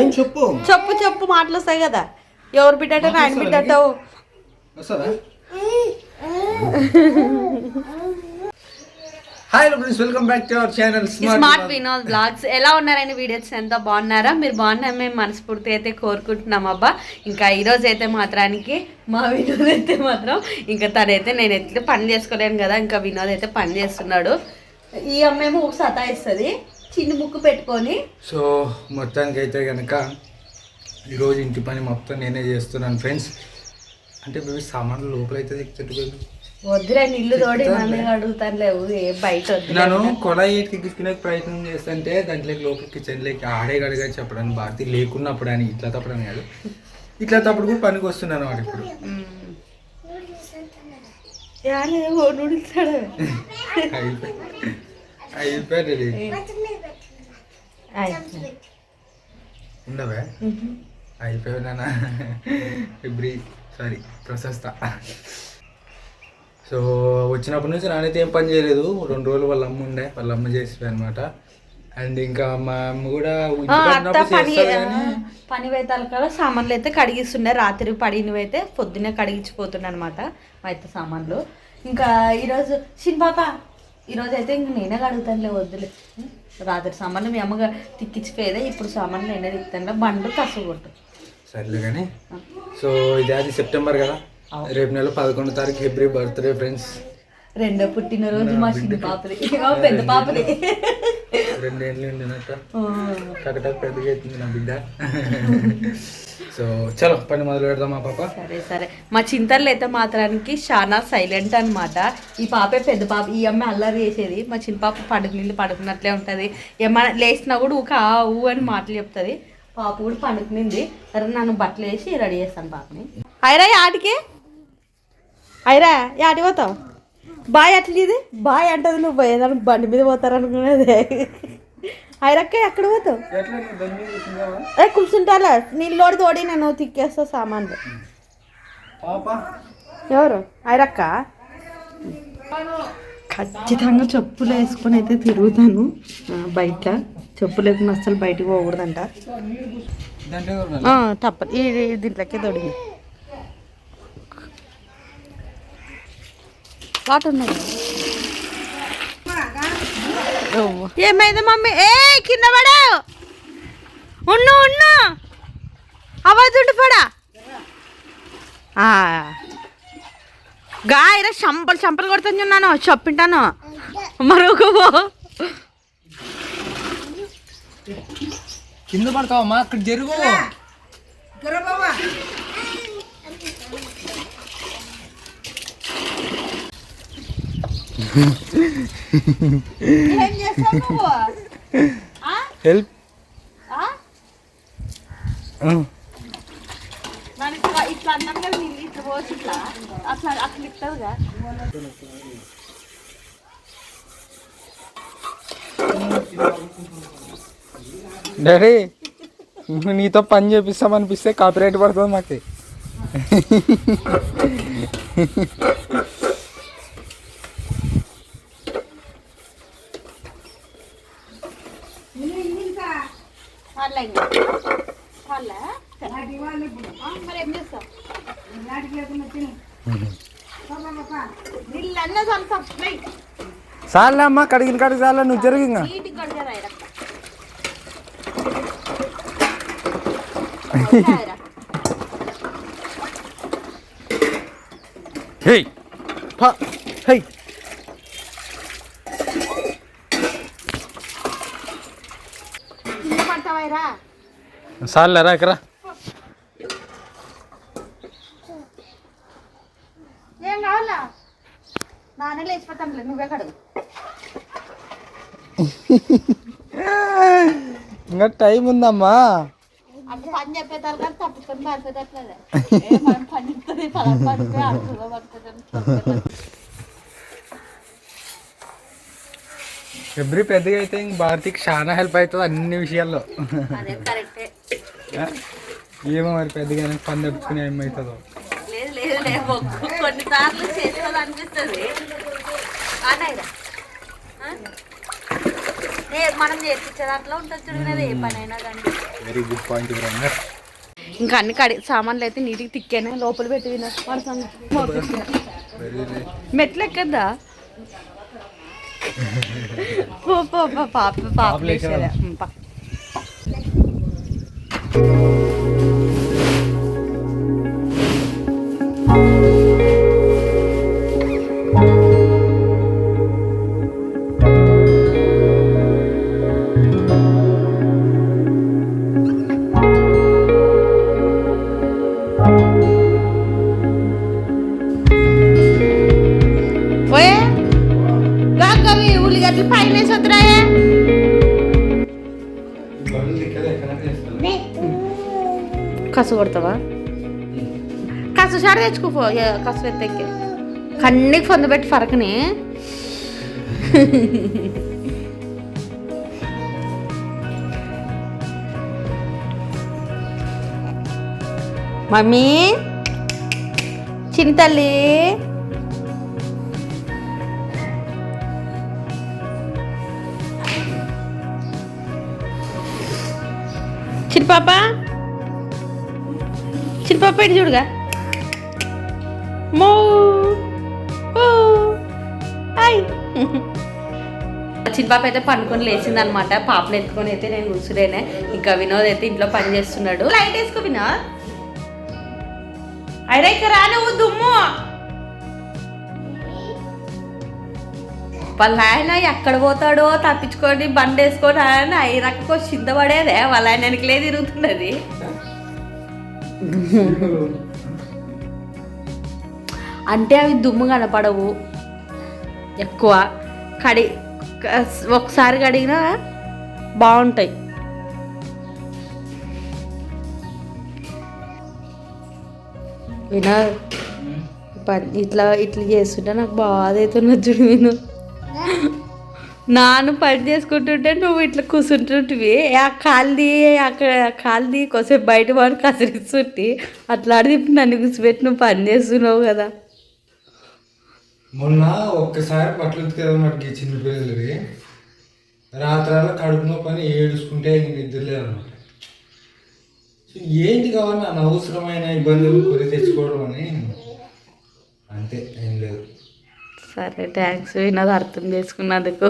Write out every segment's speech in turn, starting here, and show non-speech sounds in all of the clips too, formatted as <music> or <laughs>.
ఏం చెప్పు? చెప్పు చెప్పు మాటలు వస్తాయి కదా. ఎవరు బిడ్డట ఆయన వస్తుందా hi friends welcome back to our channel smart Vinod blogs ఎలా ఉన్నారని వీడియోస్? ఎంత బాగున్నారా? మీరు బాగున్నా మేము మనస్ఫూర్తి అయితే కోరుకుంటున్నాం అబ్బా. ఇంకా ఈరోజు అయితే మాత్రానికి మా వినోద్ అయితే మాత్రం ఇంకా తనైతే నేను ఎట్లా పని చేసుకోలేను కదా ఇంకా వినోద్ అయితే పని చేస్తున్నాడు. ఈ అమ్మేమో సతాయిస్తుంది. చిన్న ముక్కు పెట్టుకొని. సో మొత్తానికి అయితే కనుక ఈరోజు ఇంటి పని మొత్తం నేనే చేస్తున్నాను ఫ్రెండ్స్. అంటే బేబీ సామాన్లు లోపలైతే దిక్కుతుంది వద్దురా ఇల్లు తోడి నన్ను అడుగుతాను లేవు ఏ బయట నేను కొలాయి ఎక్కించుకునే ప్రయత్నం చేస్తుంటే దాంట్లో లోపల కిచెన్లోకి ఆడే గడిగా చెప్పడానికి భారతి లేకున్నప్పుడు అని ఇట్లా తప్పడం కాదు. ఇట్లా తప్పుడు కూడా పనికి వస్తున్నాను వాడు ఇప్పుడు. నూడిల్సాడు అయిపోయి ఉండవే? అయిపోయినా ఫిబ్రి సారీ ప్రశస్త. సో వచ్చినప్పటి నుంచి నానైతే ఏం పని చేయలేదు. రెండు రోజులు వాళ్ళ అమ్మ ఉండే. వాళ్ళ అమ్మ చేసి అనమాట అండ్ ఇంకా మా అమ్మ కూడా పని వేతాల కదా సామాన్లు అయితే కడిగిస్తుండే. రాత్రి పడినవి అయితే పొద్దున్నే కడిగించిపోతుండే అనమాట మా అయితే సామాన్లు. ఇంకా ఈరోజు చిన్న పాప ఈరోజు అయితే ఇంక నేనే కడుగుతానులే వద్దులే. రాత్రి సామాన్లు మీ అమ్మగా తిక్కిచ్చిపోయేదే ఇప్పుడు సామాన్లు నేనే తిప్పుతాను బండ్లు కసు కొట్టు. సర్లే కానీ సో ఇది అది సెప్టెంబర్ కదా? రేపు నెల పదకొండో తారీఖు ఫిబ్రి బర్త్డే ఫ్రెండ్స్. రెండో పుట్టినరోజు మా చిన్న పాపది. పెద్ద పాపది. రెండేళ్ళు ఉండినట్ట. పెద్దగా అవుతుంది నా బిడ్డ. సో చలో పని మొదలు పెడదాం మా పాప? సరే సరే. మా చింతలు అయితే మాత్రానికి చాలా సైలెంట్ అన్నమాట. ఈ పాపే పెద్ద పాప ఈ అమ్మాయి అల్లరి చేసేది. మా చిన్న పాప పడుకు నీళ్ళు పడుకున్నట్లే ఉంటుంది. ఏమైనా లేచినా కూడా ఊక ఊ అని మాటలు చెప్తుంది. పాప కూడా పండుకునింది సరే నన్ను బట్టలు వేసి రెడీ చేస్తాను పాపని. అయిరా ఆటికి అయిరా ఆటి పోతావు? బాయ్ అట్లా ఇది? బాయ్ అంటది నువ్వు పోయేదానికి బండి మీద పోతారనుకునేది అయిరక్క ఎక్కడ పోతావు? ఏ కూర్చుంటాలే నీళ్ళోడి తోడి నేను తిక్కేస్తా సామాన్లు. ఎవరు? ఐరక్క ఖచ్చితంగా చెప్పులు వేసుకొని అయితే తిరుగుతాను. బయట. చెప్పులు లేకుండా అస్సలు బయటికి పోకూడదంట. తప్పదు దీంట్లోకే తొడిగి. ఉన్నది ఓ. ఏమైంది మమ్మీ? ఏ కింద పడావు ఉన్ను ఉన్ను. అవద్దుండి పడా. గాయర చంపలు చంపలు కొడుతుంది ఉన్నాను చెప్పింటాను. మరొక కింద పడతావమ్మా అక్కడ జరుగు. ఏం చేస్తావు నువ్వు హెల్ప్ ఇట్లా నీళ్ళు ఇట్లా పోసి ఇట్లా అట్లా అట్లా డాడీ నీతో పని చేపిస్తామనిపిస్తే కాపీరైట్ పడుతుంది మాకు. వాళ్ళ ఇంకా వాళ్ళ మరి ఏం చేస్తాం నీళ్ళు అన్నీ చల్లుతాం లై. చాలే అమ్మా కడిగిన కడిగి చాలే నువ్వు జరుగు ఇంకా నీటికి కడిగారా ఈడ? కడిగారా? హే పా హే కింద పడతావాయిరా చాలే రా ఇక్కడ. ఏం కావాలా? నానే లేచిపోతాంలే నువ్వే కడుగు. ఇంకా టైం ఉందమ్మా. అంటే పని చెప్పేదారు కానీ ఏ మనం పని పడిపోయి అడుగులో పడుతుంది ఎవ్రీ పెద్దగా అయితే ఇంక భారతికి చాలా హెల్ప్ అవుతుంది అన్ని విషయాల్లో. అదే కరెక్టే. ఏమో మరి పెద్దగా పని తప్పించుకుని ఏమవుతుందో లేదు లేదు లేదు కొన్నిసార్లు చేస్తుంది అనిపిస్తుంది కానైరా మనం చేర్పించే దాంట్లో ఉంటుంది చూడలేదు ఏ పని అయినా కానీ. వెరీ గుడ్ పాయింట్ బ్రదర్ ఇంకా అన్ని కడి సామాన్లు అయితే నీటికి తిక్కాను లోపల పెట్టి తిన మెట్లు ఎక్కద్దా? పో, పో, పో, పాప పాప కొడతావా? కాస్త షాడ తెచ్చుకోపో కాస్త కసు ఎత్తెక్కి కన్నీకి పొంద పెట్టి ఫరకని. మమ్మీ చింతల్లి తల్లి. చిన్న పాప చూడుగా. మో చిన్న పాప అయితే పండుకొని లేచింది అనమాట పాపను ఎత్తుకొని అయితే నేను కూర్చులేనే ఇంకా వినోద్ అయితే ఇంట్లో పని చేస్తున్నాడు. లైట్ వేసుకో వినోద్. అయినా ఇక రా నువ్వు దుమ్ము. వాళ్ళ ఆయన ఎక్కడ పోతాడో తప్పించుకొని బండి వేసుకొని ఆయన ఐరక్కో చింతపడేదే. వాళ్ళ ఆయన వెనకలే తిరుగుతున్నది అంటే అవి దుమ్ము కనపడవు. ఎక్కువ కడి ఒకసారి కడిగినా బాగుంటాయి. వినా పని ఇట్లా ఇట్లా చేస్తుంటే నాకు బాధ అవుతున్నది చూడు నేను. <laughs> నాను పని చేసుకుంటుంటే నువ్వు ఇట్లా కూర్చుంటుంటివి ఆ కాల్ది అక్కడ కాల్ది కొసేపు బయట వాడు కసిరిస్తుంటి. అట్లా అడిగి నన్ను కూర్చోబెట్టి నువ్వు పని చేస్తున్నావు కదా. మొన్న ఒక్కసారి బట్టలు ఉతికేదన్నట్టు చిన్న పిల్లలవి రాత్రాల కడుపు నొప్పి ఏడుచుకుంటే నిద్రలేదు అనమాట ఏంటి కావాలి? అనవసరమైన ఇబ్బందులు కొని తెచ్చుకోవడం అని. అంతే ఏం లేదు. సరే థ్యాంక్స్ వినోద్ అర్థం చేసుకున్నందుకు.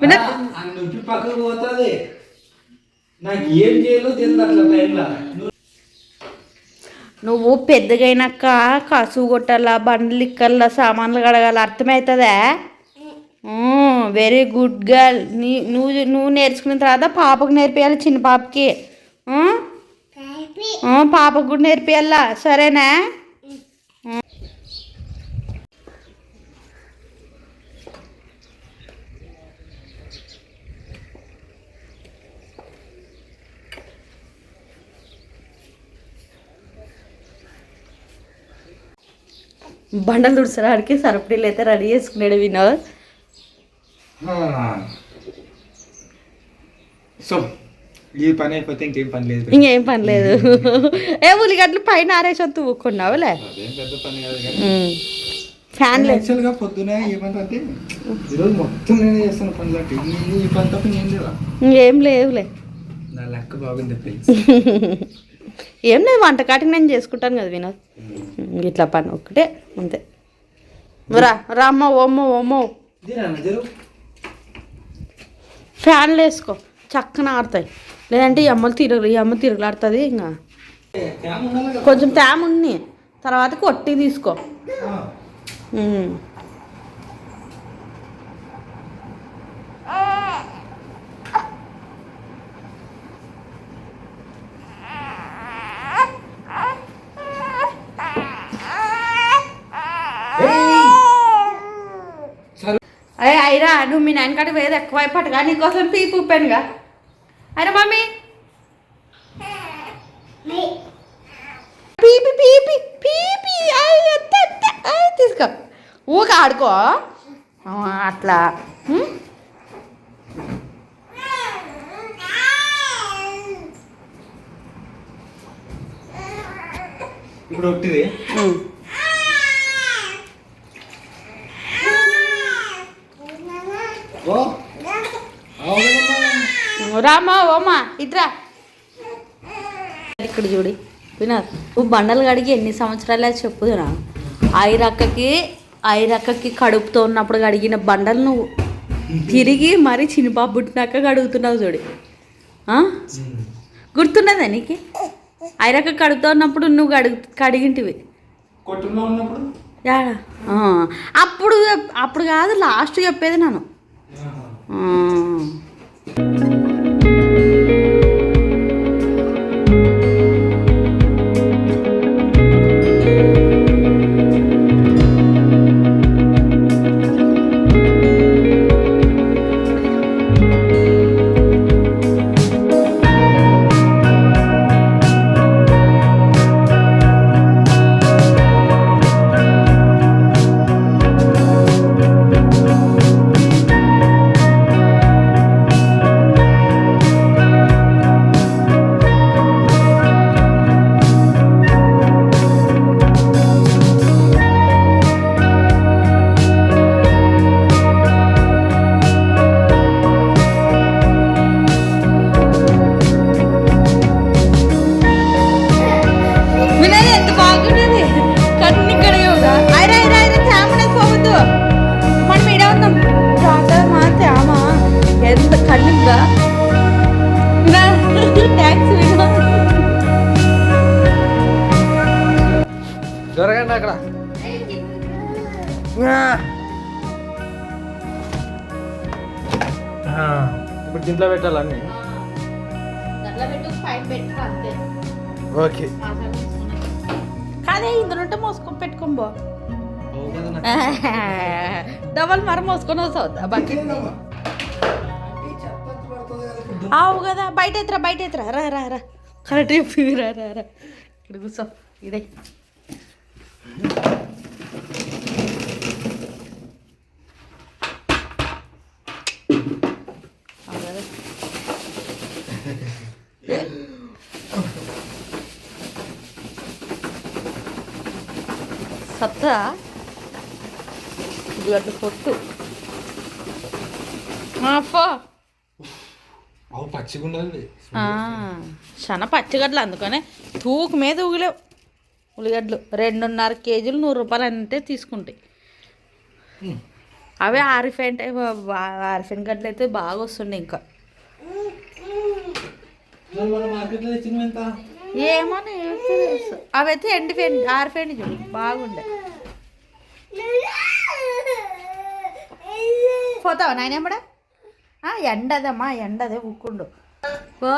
నొప్పి పక్కకు పోతుంది. నాకు ఏం చేయాలో తెలియదు అట్లా టైంలో. నువ్వు పెద్దగైనాక కసువు కొట్టాలా బండ్లు ఇక్కల్లా సామాన్లు కడగాల అర్థమవుతుందా వెరీ గుడ్ గర్ల్ నీ నువ్వు నువ్వు నేర్చుకున్న తర్వాత పాపకు నేర్పియాలి చిన్న పాపకి. ఆ? ఆ, పాపకు కూడా నేర్పియాలా? సరేనా? బండలు తుడిచడానికి సరపడీలు అయితే రెడీ చేసుకున్నాడు వినోద్. సో ఈ పని అయిపోతే ఇంకేం పని లేదు ఇంకేం పని లేదు. ఏ ఉల్లిగడ్డలు పైన ఆరేసి వద్దు ఊక్కున్నావులే అదేం పెద్ద పని కాదు కానీ. ఫ్యాన్ పొద్దునే ఏమంటే ఈరోజు మొత్తం నేనే చేస్తాను ఈ పని తప్ప నేను లేదా? ఇంకేం లేవులే. నా లెక్క బాగుంది ఫ్రెండ్స్. ఏం లేదు వంటకాటికి నేను చేసుకుంటాను కదా వినోద్. ఇట్లా పని ఒక్కటే అంతే. రా రామ్మ ఓమ్మో ఓమ్మో. జరు ఫ్యాన్లు వేసుకో. చక్కన ఆడతాయి లేదంటే ఈ అమ్మలు తిరగ ఈ అమ్మ తిరగలాడుతుంది ఇంకా. కొంచెం తేమ ఉంది తర్వాత కొట్టి తీసుకో. నువ్వు మీ నాయన కాడికి వేది ఎక్కువ అయిపోట్టుగా నీకోసం పీ పూపానుగా అయినా మమ్మీ. పీపి పీపి పీపి తీసుకో. ఊక ఆడుకో. అట్లా? ఇప్పుడు ఒకటిది. రామా ఓమా ఇట్రా ఇక్కడ చూడి వినోద్ నువ్వు బండలు కడిగి ఎన్ని సంవత్సరాలు చెప్పుదురా ఐరక్కకి ఐరక్కకి కడుపుతో ఉన్నప్పుడు కడిగిన బండలు నువ్వు తిరిగి మరి చిన్నపాపు పుట్టినాక కడుగుతున్నావు చూడి. ఆ? గుర్తున్నదా నీకు? ఐరక్క కడుపుతో ఉన్నప్పుడు నువ్వు కడుగు కడిగింటివి. కొట్టులో ఉన్నప్పుడు? యాడా? ఆ. అప్పుడు అప్పుడు కాదు లాస్ట్ చెప్పేది నేను ఆ. ఓకే. కాదే ఇందులో ఉంటే మోసుకొని పెట్టుకొని పో. <laughs> డబల్ మర మోసుకొని వస్తావు బకెట్ ఆవు కదా బయట ఎత్తురా బయట ఎత్తురా రా రా రా. కరెక్ట్ రా రా రా. ఇక్కడ కూర్చో ఇదే ఆవు కదా. సత్తా. గడ్డు పొట్టు. చాలా పచ్చిగడ్డలు అందుకనే తూకు మీద ఊగలేవు ఉల్లిగడ్డలు. రెండున్నర కేజీలు నూరు రూపాయలు అంటే తీసుకుంటాయి అవే ఆరిఫైన్ టైప్ ఆరిఫైన్ గడ్డలు అయితే బాగా వస్తుండే ఇంకా. ఏమని అవైతే ఎండి ఎంత ఏమో ఆరిపోయింది చూడు బాగుండే. పోతావా నాయనమ్మడా ఎండదమ్మా ఎండదే ఉక్కుండు ఓ